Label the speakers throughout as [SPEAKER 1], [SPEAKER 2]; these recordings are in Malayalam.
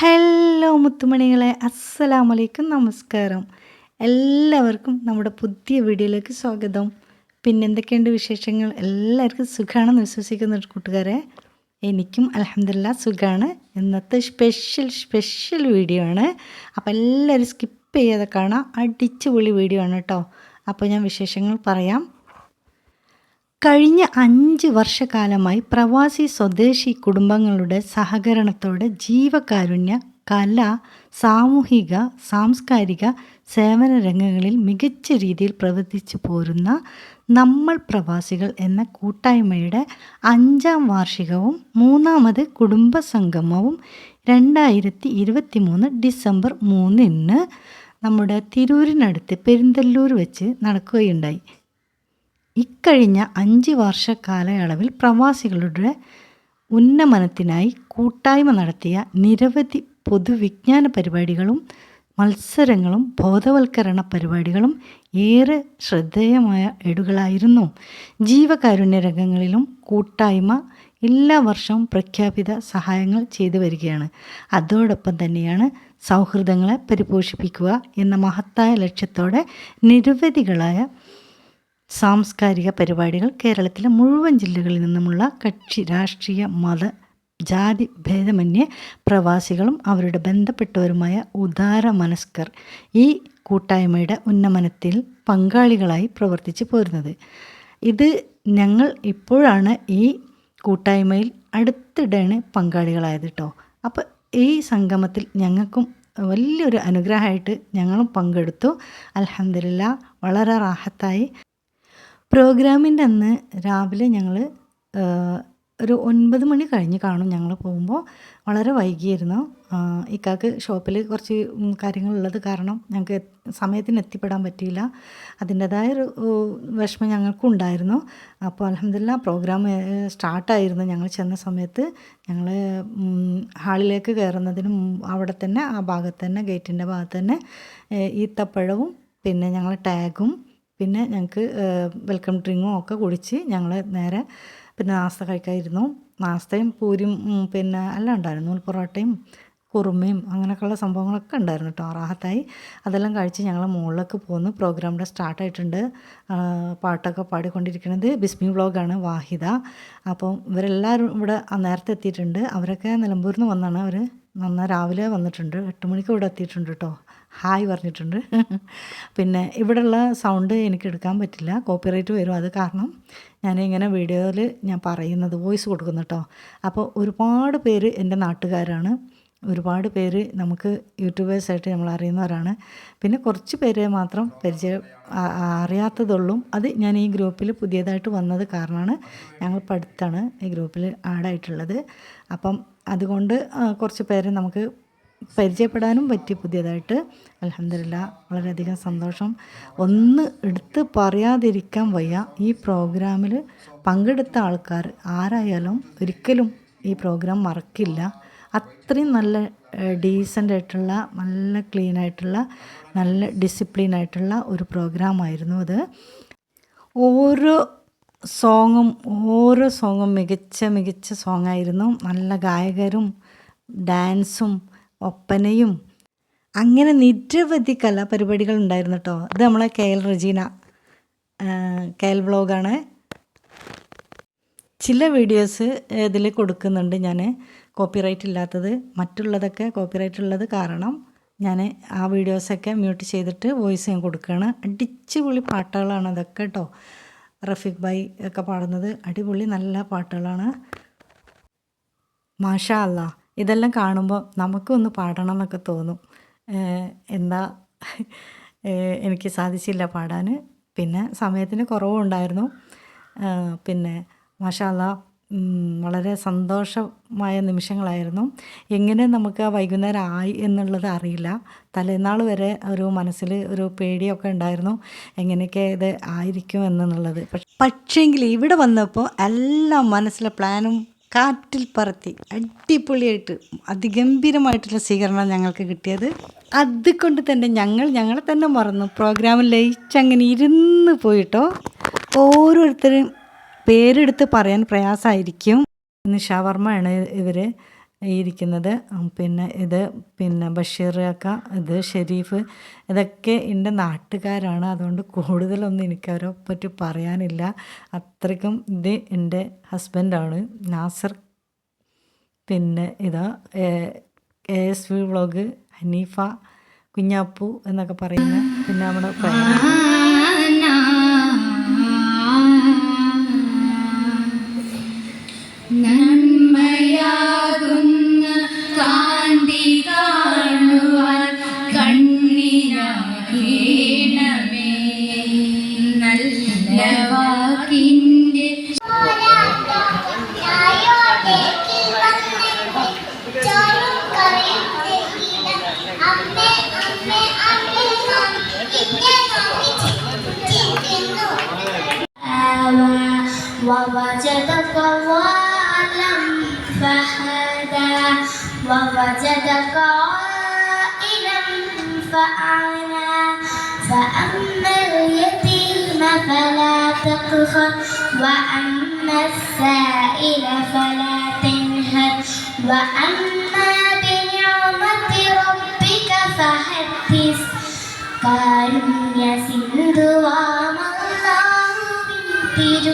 [SPEAKER 1] ഹലോ മുത്തുമണികളെ അസ്സലാമു അലൈക്കും നമസ്കാരം. എല്ലാവർക്കും നമ്മുടെ പുതിയ വീഡിയോയിലേക്ക് സ്വാഗതം. പിന്നെ എന്തൊക്കെയുണ്ട് വിശേഷങ്ങൾ? എല്ലാവർക്കും സുഖമാണെന്ന് വിശ്വസിക്കുന്ന കൂട്ടുകാരെ എനിക്കും അലഹമില്ല സുഖമാണ് ഇന്നത്തെ സ്പെഷ്യൽ സ്പെഷ്യൽ വീഡിയോ ആണ്. അപ്പോൾ എല്ലാവരും സ്കിപ്പ് ചെയ്യാതെ കാണാം. അടിച്ചുപൊളി വീഡിയോ ആണ് കേട്ടോ. അപ്പോൾ ഞാൻ വിശേഷങ്ങൾ പറയാം. കഴിഞ്ഞ അഞ്ച് വർഷക്കാലമായി പ്രവാസി സ്വദേശി കുടുംബങ്ങളുടെ സഹകരണത്തോടെ ജീവകാരുണ്യ കല സാമൂഹിക സാംസ്കാരിക സേവന രംഗങ്ങളിൽ മികച്ച രീതിയിൽ പ്രവർത്തിച്ചു പോരുന്ന നമ്മൾ പ്രവാസികൾ എന്ന കൂട്ടായ്മയുടെ അഞ്ചാം വാർഷികവും മൂന്നാമത് കുടുംബ സംഗമവും രണ്ടായിരത്തി ഇരുപത്തി മൂന്ന് ഡിസംബർ മൂന്നിന് നമ്മുടെ തിരൂരിനടുത്ത് പെരിന്തല്ലൂർ വെച്ച് നടക്കുകയുണ്ടായി. ഇക്കഴിഞ്ഞ അഞ്ച് വർഷ കാലയളവിൽ പ്രവാസികളുടെ ഉന്നമനത്തിനായി കൂട്ടായ്മ നടത്തിയ നിരവധി പൊതുവിജ്ഞാന പരിപാടികളും മത്സരങ്ങളും ബോധവൽക്കരണ പരിപാടികളും ഏറെ ശ്രദ്ധേയമായ ഏടുകളായിരുന്നു. ജീവകാരുണ്യ രംഗങ്ങളിലും കൂട്ടായ്മ എല്ലാ വർഷവും പ്രഖ്യാപിത സഹായങ്ങൾ ചെയ്തു വരികയാണ്. അതോടൊപ്പം തന്നെയാണ് സൗഹൃദങ്ങളെ പരിപോഷിപ്പിക്കുക എന്ന മഹത്തായ ലക്ഷ്യത്തോടെ നിരവധികളായ സാംസ്കാരിക പരിപാടികൾ കേരളത്തിലെ മുഴുവൻ ജില്ലകളിൽ നിന്നുമുള്ള കക്ഷി രാഷ്ട്രീയ മത ജാതി ഭേദമന്യേ പ്രവാസികളും അവരുടെ ബന്ധപ്പെട്ടവരുമായ ഉദാര മനസ്കർ ഈ കൂട്ടായ്മയുടെ ഉന്നമനത്തിൽ പങ്കാളികളായി പ്രവർത്തിച്ചു പോരുന്നത്. ഇത് ഞങ്ങൾ ഇപ്പോഴാണ് ഈ കൂട്ടായ്മയിൽ അടുത്തിടെയാണ് പങ്കാളികളായത് കേട്ടോ അപ്പോൾ ഈ സംഗമത്തിൽ ഞങ്ങൾക്കും വലിയൊരു അനുഗ്രഹമായിട്ട് ഞങ്ങളും പങ്കെടുത്തു. അലഹമില്ല വളരെ റാഹത്തായി. പ്രോഗ്രാമിന്റെ അന്ന് രാവിലെ ഞങ്ങൾ ഒരു ഒൻപത് മണി കഴിഞ്ഞ് കാണും ഞങ്ങൾ പോകുമ്പോൾ. വളരെ വൈകിയിരുന്നു ഇക്കാക്ക് ഷോപ്പിൽ കുറച്ച് കാര്യങ്ങളുള്ളത് കാരണം ഞങ്ങൾക്ക് സമയത്തിന് എത്തിപ്പെടാൻ പറ്റിയില്ല. അതിന്റെതായ ഒരു വിഷമം ഞങ്ങൾക്കുണ്ടായിരുന്നു. അപ്പോൾ അലഹമില്ല പ്രോഗ്രാം സ്റ്റാർട്ടായിരുന്നു ഞങ്ങൾ ചെന്ന സമയത്ത്. ഞങ്ങൾ ഹാളിലേക്ക് കയറുന്നതിന് അവിടെ തന്നെ ആ ഭാഗത്ത് തന്നെ ഗേറ്റിന്റെ ഭാഗത്ത് തന്നെ ഈത്തപ്പഴവും പിന്നെ ഞങ്ങൾ ടാഗും പിന്നെ ഞങ്ങൾക്ക് വെൽക്കം ഡ്രിങ്കും ഒക്കെ കുടിച്ച് ഞങ്ങൾ നേരെ പിന്നെ നാസ്ത കഴിക്കാതിരുന്നു നാസ്തയും പൂരിയും പിന്നെ എല്ലാം ഉണ്ടായിരുന്നു. പൊറോട്ടയും കുറുമയും അങ്ങനെയൊക്കെയുള്ള സംഭവങ്ങളൊക്കെ ഉണ്ടായിരുന്നു കേട്ടോ റാഹത്തായി. അതെല്ലാം കഴിച്ച് ഞങ്ങൾ മുകളിലേക്ക് പോകുന്നു പ്രോഗ്രാമിന്റെ സ്റ്റാർട്ടായിട്ടുണ്ട് പാട്ടൊക്കെ പാടിക്കൊണ്ടിരിക്കുന്നത് ബിസ്മി വ്ളോഗാണ് വാഹിദ. അപ്പം ഇവരെല്ലാവരും ഇവിടെ നേരത്തെ എത്തിയിട്ടുണ്ട്. അവരൊക്കെ നിലമ്പൂരിൽ നിന്ന് വന്നാണ്. അവർ നന്നായി രാവിലെ വന്നിട്ടുണ്ട്. എട്ട് മണിക്ക് ഇവിടെ എത്തിയിട്ടുണ്ട് കേട്ടോ ഹായ് പറഞ്ഞിട്ടുണ്ട്. പിന്നെ ഇവിടെയുള്ള സൗണ്ട് എനിക്ക് എടുക്കാൻ പറ്റില്ല. കോപ്പിറൈറ്റ് വരും. അത് കാരണം ഞാനിങ്ങനെ വീഡിയോയിൽ ഞാൻ പറയുന്നത് വോയിസ് കൊടുക്കുന്നു കേട്ടോ. അപ്പോൾ ഒരുപാട് പേര് എന്റെ നാട്ടുകാരാണ്. ഒരുപാട് പേര് നമുക്ക് യൂട്യൂബേഴ്സായിട്ട് നമ്മൾ അറിയുന്നവരാണ്. പിന്നെ കുറച്ച് പേരെ മാത്രം പരിചയം അറിയാത്തതുള്ളൂ. അത് ഞാൻ ഈ ഗ്രൂപ്പിൽ പുതിയതായിട്ട് വന്നത് കാരണമാണ് ഞങ്ങൾ പഠിത്താണ് ഈ ഗ്രൂപ്പിൽ ആഡായിട്ടുള്ളത് അപ്പം അതുകൊണ്ട് കുറച്ച് പേരെ നമുക്ക് പരിചയപ്പെടാനും പറ്റി പുതിയതായിട്ട്. അലഹമില്ല വളരെയധികം സന്തോഷം. ഒന്ന് എടുത്ത് പറയാതിരിക്കാൻ വയ്യ. ഈ പ്രോഗ്രാമിൽ പങ്കെടുത്ത ആൾക്കാർ ആരായാലും ഒരിക്കലും ഈ പ്രോഗ്രാം മറക്കില്ല. അത്രയും നല്ല ഡീസന്റ് ആയിട്ടുള്ള നല്ല ക്ലീൻ ആയിട്ടുള്ള നല്ല ഡിസിപ്ലിൻ ആയിട്ടുള്ള ഒരു പ്രോഗ്രാമായിരുന്നു അത്. ഓരോ സോങ്ങും ഓരോ സോങ്ങും മികച്ച മികച്ച സോങ്ങായിരുന്നു. നല്ല ഗായകരും ഡാൻസും ഒപ്പനയും. അങ്ങനെ നിരവധി കലാപരിപാടികൾ ഉണ്ടായിരുന്നു കേട്ടോ ഇത് നമ്മളെ K L Rajeena K L വ്ളോഗാണ്. ചില വീഡിയോസ് ഇതിൽ കൊടുക്കുന്നുണ്ട് ഞാൻ കോപ്പിറൈറ്റ് ഇല്ലാത്തത് മറ്റുള്ളതൊക്കെ കോപ്പിറൈറ്റ് ഉള്ളത് കാരണം ഞാൻ ആ വീഡിയോസൊക്കെ മ്യൂട്ട് ചെയ്തിട്ട് വോയിസ് ഞാൻ കൊടുക്കുകയാണ് അടിച്ചുപൊളി പാട്ടുകളാണ് അതൊക്കെ കേട്ടോ റഫീഖ് ഭായ് ഒക്കെ പാടുന്നത് അടിപൊളി നല്ല പാട്ടുകളാണ്. മാഷാ അല്ല ഇതെല്ലാം കാണുമ്പോൾ നമുക്കൊന്ന് പാടണം എന്നൊക്കെ തോന്നും എന്താ? എനിക്ക് സാധിച്ചില്ല പാടാൻ. പിന്നെ സമയത്തിന് കുറവുണ്ടായിരുന്നു. പിന്നെ മഷാല വളരെ സന്തോഷമായ നിമിഷങ്ങളായിരുന്നു. എങ്ങനെ നമുക്ക് ആ വൈകുന്നേരം ആയി എന്നുള്ളത് അറിയില്ല. തലേനാൾ വരെ ഒരു മനസ്സിൽ ഒരു പേടിയൊക്കെ ഉണ്ടായിരുന്നു. എങ്ങനെയൊക്കെ ഇത് ആയിരിക്കും എന്നുള്ളത്. പക്ഷേ പക്ഷേങ്കിൽ ഇവിടെ വന്നപ്പോൾ എല്ലാം മനസ്സിലെ പ്ലാനും കാറ്റിൽ പറത്തി അടിപൊളിയായിട്ട് അതിഗംഭീരമായിട്ടുള്ള സ്വീകരണം ഞങ്ങൾക്ക് കിട്ടിയത്. അതുകൊണ്ട് തന്നെ ഞങ്ങൾ ഞങ്ങളെ തന്നെ മറന്നു. പ്രോഗ്രാമിൽ ലയിച്ചങ്ങനെ ഇരുന്ന് പോയിട്ടോ. ഓരോരുത്തരും പേരെടുത്ത് പറയാൻ പ്രയാസമായിരിക്കും ഇന്ന് ഷവർമ്മയാണ് ഇവർ ഇരിക്കുന്നത്. പിന്നെ ഇത് പിന്നെ ബഷീർ അക്ക ഇത് ഷെരീഫ് ഇതൊക്കെ എന്റെ നാട്ടുകാരാണ്. അതുകൊണ്ട് കൂടുതലൊന്നും എനിക്ക് അവരെ പറ്റി പറയാനില്ല. അത്രയ്ക്കും ഇത് എന്റെ ഹസ്ബൻഡാണ് നാസർ. പിന്നെ ഇതാ A S V vlog Haneefa Kunhappu എന്നൊക്കെ പറയുന്ന പിന്നെ നമ്മുടെ.
[SPEAKER 2] فهدى ووجدك عائلا فأعلى فأما اليتيم فلا تقهر وأما السائل فلا تنهر وأما بنعمة ربك فحدث കാരുണ്യ സിന്ധുവാമല്ലാഹുവിൻ തിരു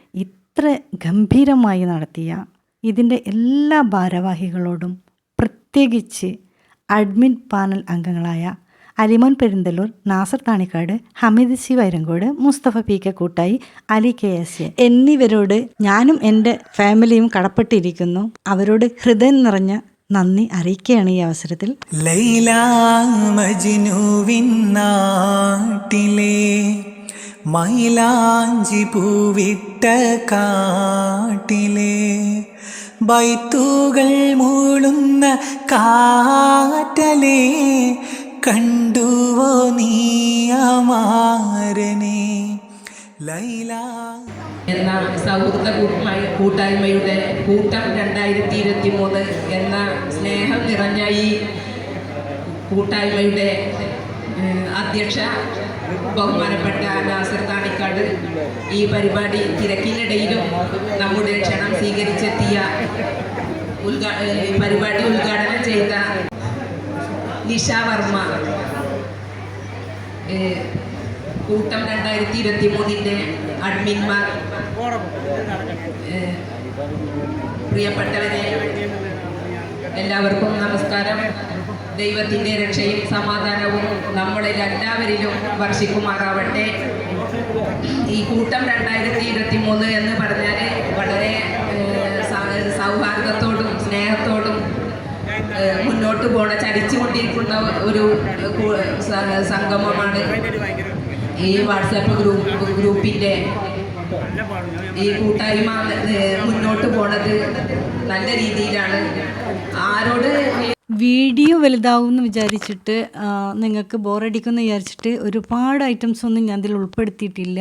[SPEAKER 1] ഇത്ര ഗംഭീരമായി നടത്തിയ ഇതിന്റെ എല്ലാ ഭാരവാഹികളോടും പ്രത്യേകിച്ച് അഡ്മിൻ പാനൽ അംഗങ്ങളായ Alimon Perinthalloor Nasar Thanikkad Hameed C Vairankode Musthafa P K Koottayi Ali K S A എന്നിവരോട് ഞാനും എന്റെ ഫാമിലിയും കടപ്പെട്ടിരിക്കുന്നു. അവരോട് ഹൃദയം നിറഞ്ഞ നന്ദി അറിയിക്കുകയാണ് ഈ അവസരത്തിൽ.
[SPEAKER 3] ലൈല മജ്നുവിൻ നാട്ടിലെ മൈലാഞ്ചി പൂവിട്ട കാട്ടിലെ ബൈത്തുകൾ മൂളുന്ന കാറ്റലെ കണ്ടുവോ നീയമാരനെ ലൈല
[SPEAKER 4] എന്ന സൗഹൃദ കൂട്ടായ്മ കൂട്ടായ്മയുടെ കൂട്ടം രണ്ടായിരത്തി ഇരുപത്തി മൂന്ന് എന്ന സ്നേഹം നിറഞ്ഞ ഈ കൂട്ടായ്മയുടെ അധ്യക്ഷ ബഹുമാനപ്പെട്ട നാസർ താണിക്കാട് ഈ പരിപാടി തിരക്കിനിടയിലും നമ്മുടെ ക്ഷണം സ്വീകരിച്ചെത്തിയ പരിപാടി ഉദ്ഘാടനം ചെയ്ത നിഷ വർമ്മ. കൂട്ടം രണ്ടായിരത്തി ഇരുപത്തി മൂന്നിന്റെ അഡ്മിന്മാർ പ്രിയപ്പെട്ടവരെ എല്ലാവർക്കും നമസ്കാരം. ദൈവത്തിന്റെ രക്ഷയും സമാധാനവും നമ്മളിൽ എല്ലാവരിലും വർഷിക്കുമാറാവട്ടെ. ഈ കൂട്ടം രണ്ടായിരത്തി ഇരുപത്തി മൂന്ന് എന്ന് പറഞ്ഞാൽ വളരെ സൗഹാർദ്ദത്തോടും സ്നേഹത്തോടും മുന്നോട്ട് പോണ ചലിച്ചുകൊണ്ടിരിക്കുന്ന ഒരു സംഗമമാണ് ഈ വാട്സാപ്പ് ഗ്രൂപ്പ് ഗ്രൂപ്പിന്റെ ഈ കൂട്ടായ്മ മുന്നോട്ട് പോണത് നല്ല രീതിയിലാണ്. ആരോട്
[SPEAKER 1] വീഡിയോ വലുതാവും എന്ന് വിചാരിച്ചിട്ട് നിങ്ങൾക്ക് ബോറടിക്കുമെന്ന് വിചാരിച്ചിട്ട് ഒരുപാട് ഐറ്റംസ് ഒന്നും ഞാൻ അതിൽ ഉൾപ്പെടുത്തിയിട്ടില്ല.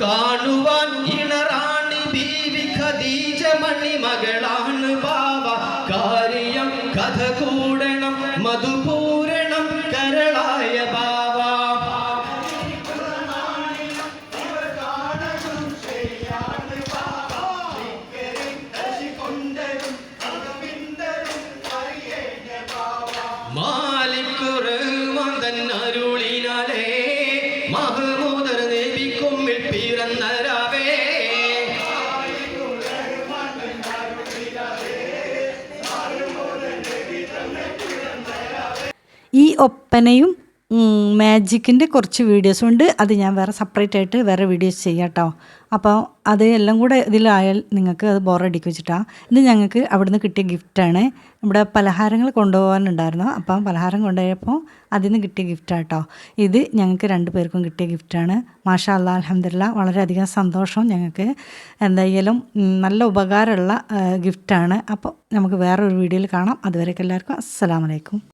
[SPEAKER 3] കാണുവാൻ ഇണറാണി ബീവി ഖദീജ മണി മകളാണ് കാര്യം
[SPEAKER 1] ഒപ്പനയും മാജിക്കിന്റെ കുറച്ച് വീഡിയോസും ഉണ്ട്. അത് ഞാൻ വേറെ സെപ്പറേറ്റ് ആയിട്ട് വേറെ വീഡിയോസ് ചെയ്യാം കേട്ടോ അപ്പോൾ അത് എല്ലാം കൂടെ ഇതിലായാൽ നിങ്ങൾക്ക് അത് ബോറടിക്കും വെച്ചിട്ടാണ് ഇത് ഞങ്ങൾക്ക് അവിടുന്ന് കിട്ടിയ ഗിഫ്റ്റാണ് ഇവിടെ പലഹാരങ്ങൾ കൊണ്ടുപോകാനുണ്ടായിരുന്നു. അപ്പം പലഹാരം കൊണ്ടുപോയപ്പോൾ അതിൽ നിന്ന് കിട്ടിയ ഗിഫ്റ്റാണ് കേട്ടോ ഇത് ഞങ്ങൾക്ക് രണ്ട് പേർക്കും കിട്ടിയ ഗിഫ്റ്റാണ് മാഷാ അല്ലാ അലഹമില്ല വളരെയധികം സന്തോഷം ഞങ്ങൾക്ക് എന്തായാലും നല്ല ഉപകാരമുള്ള ഗിഫ്റ്റാണ് അപ്പോൾ നമുക്ക് വേറൊരു വീഡിയോയിൽ കാണാം. അതുവരേക്കും എല്ലാവർക്കും അസ്സലാമലൈക്കും